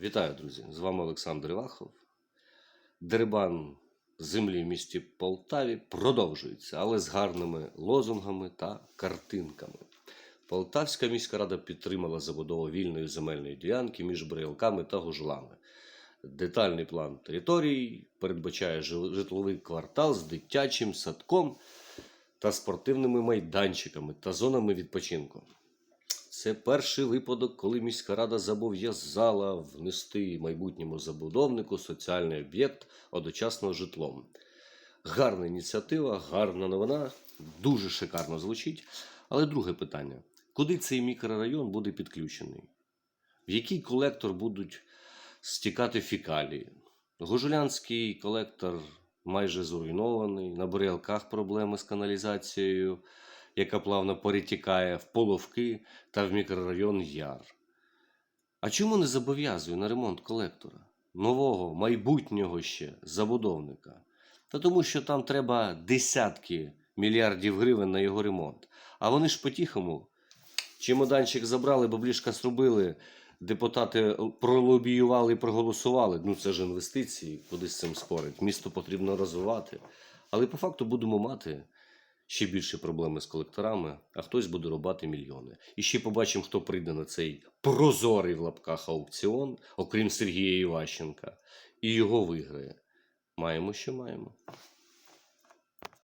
Вітаю, друзі! З вами Олександр Івахов. Дерибан землі в місті Полтаві продовжується, але з гарними лозунгами та картинками. Полтавська міська рада підтримала забудову вільної земельної ділянки між Брилками та Гужлами. Детальний план територій передбачає житловий квартал з дитячим садком та спортивними майданчиками та зонами відпочинку. Це перший випадок, коли міська рада зобов'язала внести майбутньому забудовнику соціальний об'єкт одночасно житлом. Гарна ініціатива, гарна новина, дуже шикарно звучить. Але друге питання: куди цей мікрорайон буде підключений? В який колектор будуть стікати фікалії? Гужулянський колектор майже зруйнований, на Бурялках проблеми з каналізацією яка плавно перетікає в половки та в мікрорайон Яр. А чому не зобов'язує на ремонт колектора? Нового, майбутнього ще забудовника? Та тому, що там треба десятки мільярдів гривень на його ремонт. А вони ж по-тихому чемоданчик забрали, баблішка зробили, депутати пролобіювали і проголосували. Ну це ж інвестиції, куди з цим спорить. Місто потрібно розвивати. Але по факту будемо мати ще більше проблеми з колекторами, а хтось буде рубати мільйони. І ще побачимо, хто прийде на цей прозорий в лапках аукціон, окрім Сергія Іващенка, і його виграє. Маємо, що маємо.